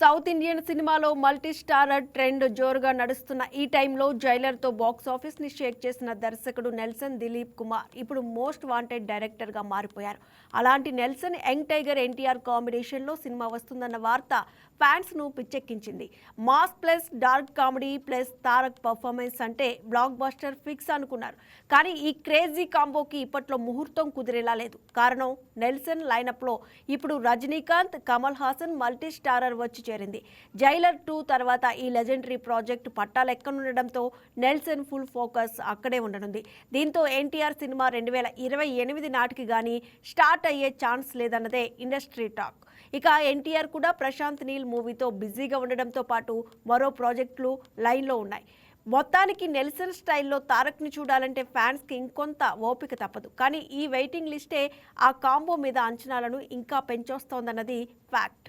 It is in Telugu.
సౌత్ ఇండియన్ సినిమాలో మల్టీ స్టారర్ ట్రెండ్ జోరుగా నడుస్తున్న ఈ టైంలో జైలర్తో బాక్స్ ఆఫీస్ని షేక్ చేసిన దర్శకుడు నెల్సన్ దిలీప్ కుమార్ ఇప్పుడు మోస్ట్ వాంటెడ్ డైరెక్టర్గా మారిపోయారు. అలాంటి నెల్సన్ యంగ్ టైగర్ ఎన్టీఆర్ కాంబినేషన్లో సినిమా వస్తుందన్న వార్త ఫ్యాన్స్ను పిచ్చెక్కించింది. Mass plus dark comedy plus Tarak performance అంటే బ్లాక్ బాస్టర్ ఫిక్స్ అనుకున్నారు. కానీ ఈ క్రేజీ కాంబోకి ఇప్పట్లో ముహూర్తం కుదిరేలా లేదు. కారణం నెల్సన్ లైనప్లో ఇప్పుడు రజనీకాంత్ కమల్ హాసన్ మల్టీ స్టారర్ వచ్చి చేరింది. జైలర్ టూ తర్వాత ఈ లెజెండరీ ప్రాజెక్ట్ పట్టాలెక్కనుండడంతో నెల్సన్ ఫుల్ ఫోకస్ అక్కడే ఉండనుంది. దీంతో ఎన్టీఆర్ సినిమా రెండు వేల ఇరవై ఎనిమిది నాటికి కానీ స్టార్ట్ అయ్యే ఛాన్స్ లేదన్నదే ఇండస్ట్రీ టాక్. ఇక ఎన్టీఆర్ కూడా ప్రశాంత్ నీల్ మూవీతో బిజీగా ఉండడంతో పాటు మరో ప్రాజెక్టులు లైన్లో ఉన్నాయి. మొత్తానికి నెల్సన్ స్టైల్లో తారక్ని చూడాలంటే ఫ్యాన్స్కి ఇంకొంత ఓపిక తప్పదు. కానీ ఈ వెయిటింగ్ లిస్టే ఆ కాంబో మీద అంచనాలను ఇంకా పెంచొస్తోందన్నది fact.